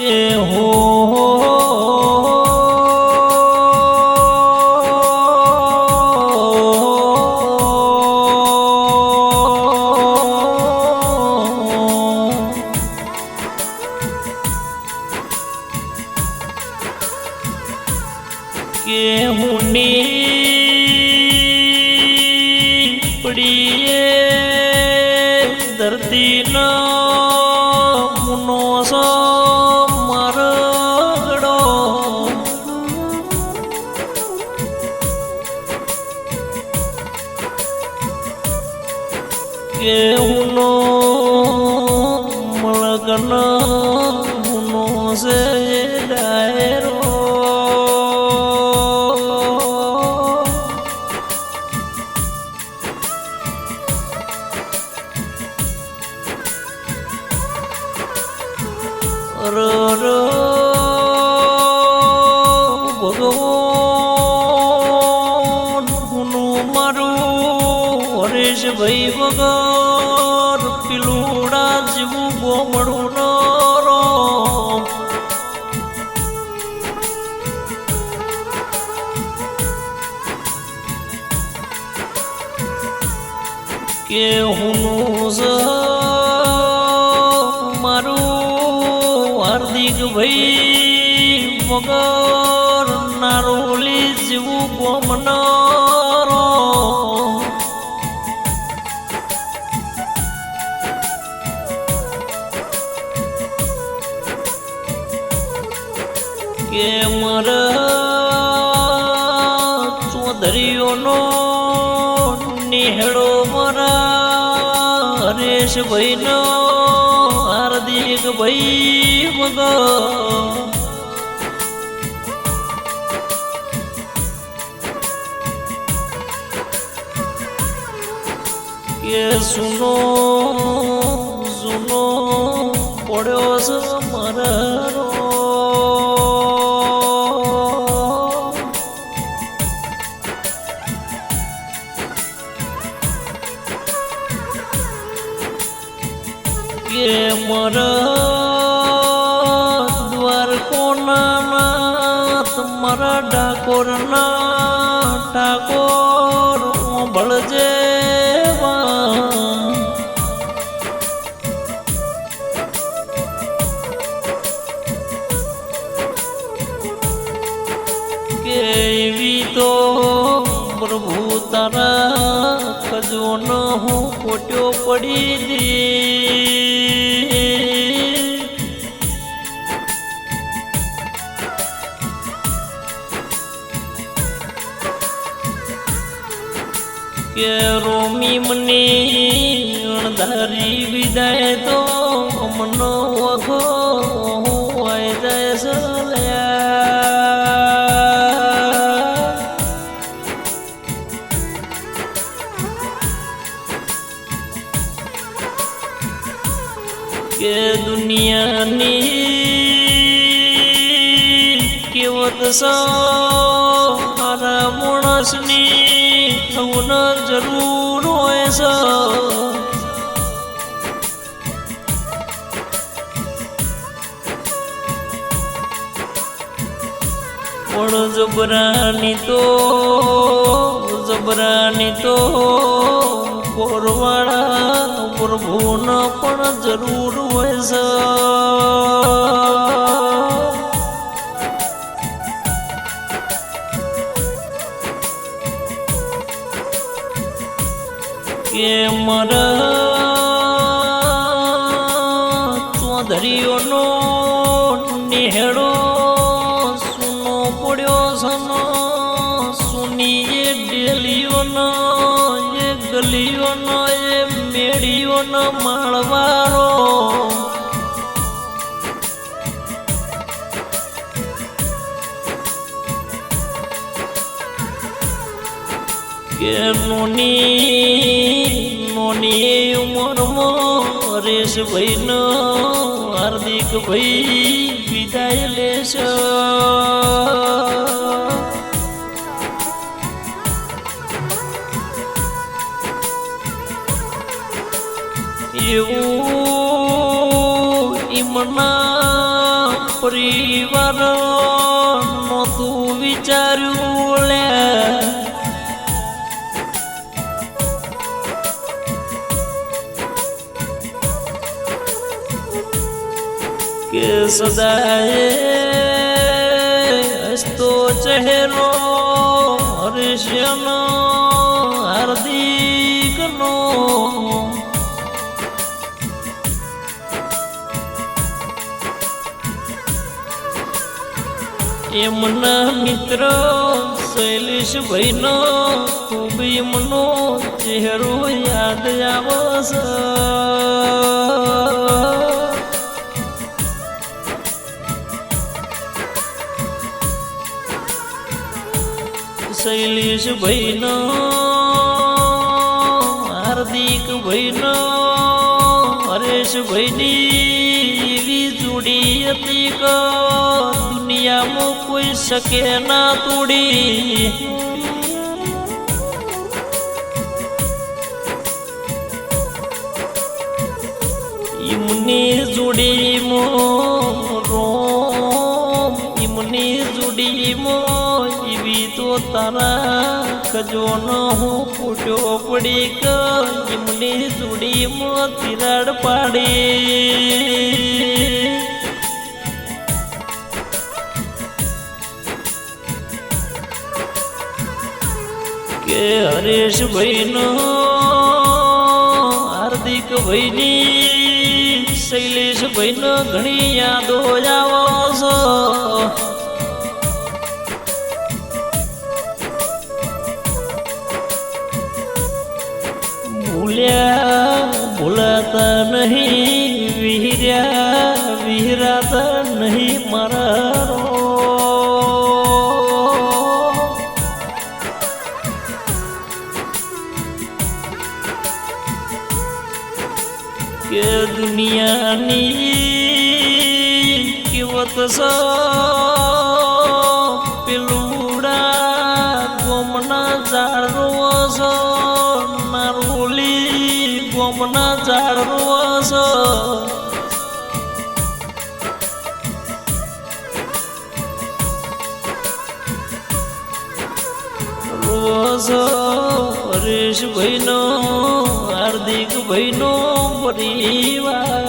કે કે હુનો મળગન હુનો છે ડાયરો. ભગવાન મારું હરેશ ભાઈ વગર કે હું મારું હાર્દિક ભાઈ વગર નારોલી જેવું ગોમનારો. કે મારા ચોધરીઓનો ભાઈનો હાર્દિક ભાઈ મગો કે સુનો સુનો પડ્યો છે. મારા ડાકોરના ઠાકોર ભળજે કેવી તો પ્રભુ તારા ખજોનો હું ખોટ્યો પડી દી. વિદાય તો મનો વખો હોય જાય સલ્યા કે દુનિયાની કેવત સારા માણસની થવું જરૂર હોય છે પણ જબરાની તો જબરાની તો કોરવાળા પ્રભુનો પણ જરૂર હોય છે. કે મારા કે નોની નોની ઉંમરમાં હરેશ ભાઈનો હાર્દિક ભાઈ વિદાય લેશે. એવું ઇમના પરિવાર નતું વિચાર્યું સદાય હસતો ચહેરો હર્ષનો હાર્દિકનો. એમના મિત્ર શૈલેષ ભાઈનો ખૂબ એમનો ચહેરો યાદ આવશે. શૈલેષ ભાઈનો હાર્દિક ભાઈનો હરેશ ભાઈની એવી જોડી હતી કે દુનિયામાં કોઈ શકે ના તોડી. એમની જોડીમાં રોમ, એમની તો તારા ખજોનો હું ફૂટ્યો પડી કે એમની જોડીમાં તિરાડ પાડી. કે હરેશ ભાઈનો હાર્દિક ભાઈની શૈલેષ ભાઈનો ઘણી યાદો આવો ભૂલાતા નહીં વિહર્યા વિહરાતા નહીં મારા ભાઈનો હાર્દિક ભાઈનો પરિવાર.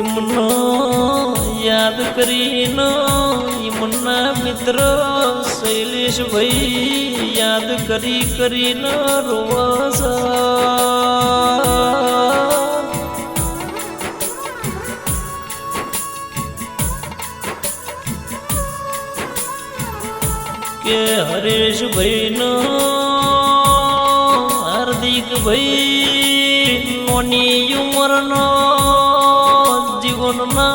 એમનો યાદ કરીને એમના મિત્ર શૈલેષ ભાઈ યાદ કરી કરીને રોવસ કે હરેશ ભાઈનો હાર્દિક ભાઈ નોની ઉંમરનો જીવનના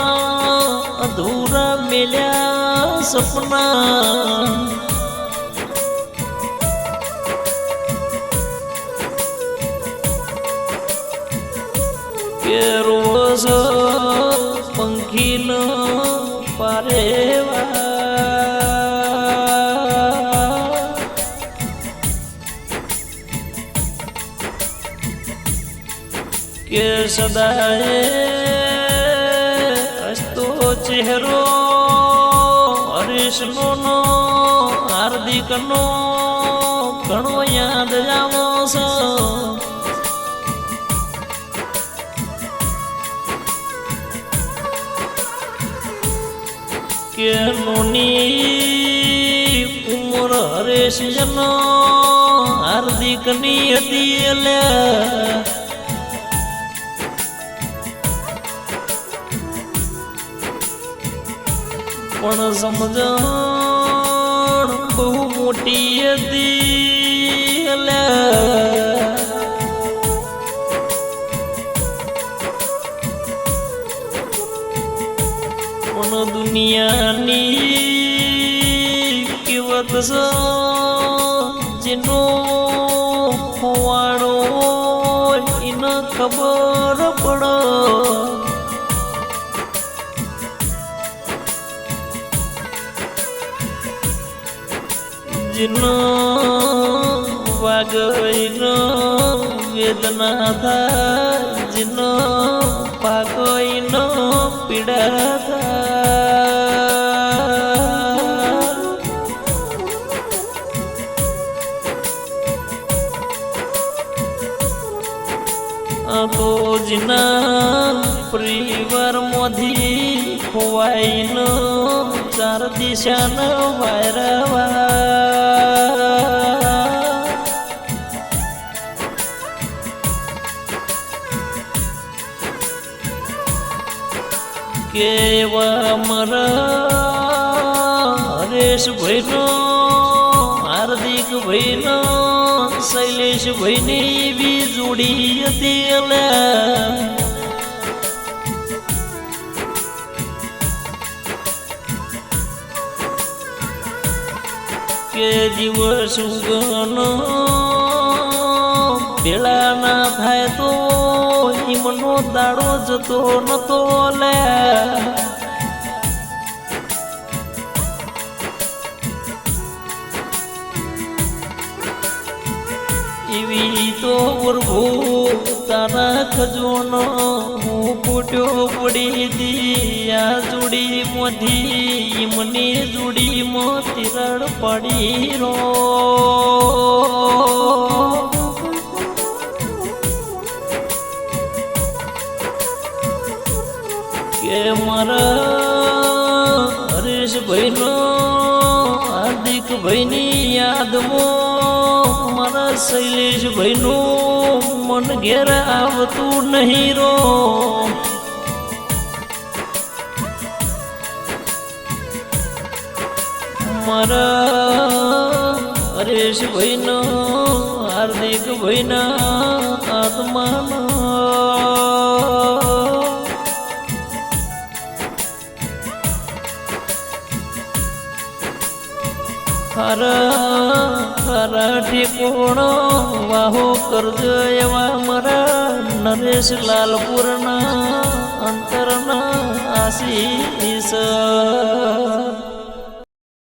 અધૂરા મેલ્યા સપના. રોજ પંખીનો પારેવા સદાય હસતો ચહેરો હરીશનો નો હાર્દિકનો ઘણો યાદ આવો છો કે નોની ઉમર હરેશનો હાર્દિકની હતી એટલે પણ સમજણ બહુ મોટી હતી પણ દુનિયાની કિંમત જેનો ખોવાડો એને ખબર પડે. जिनो પાગઈનો વેદના થાય જીનો પાગઈનો પીડા મારા હરેશ ભાઈનો, હાર્દિક ભાઈનો, શૈલેષ ભાઈની બી જોડી હતી અલ્યા કે દિવસ ગનો ભેળા ના થાય તો ઈમનો દાડો જતો નતો લે. એવી તો પ્રભુ તારા ખજોનો હું ફૂટ્યો પડી દીયા જોડી મોધી મને જોડી મો તિરડ પડી રો કે મારા હરેશ ભાઈનો હાર્દિક ભાઈની યાદમાં મારા શૈલેષ ભાઈનું મન ઘેર આવતું નહીં રો. મારા હરેશ ભાઈનો હાર્દિક ભાઈના આત્માનો હરા હર ઠેકોણો વાહો કરજો એવા મારા નરેશ લાલપુરના અંતરના આશીષ.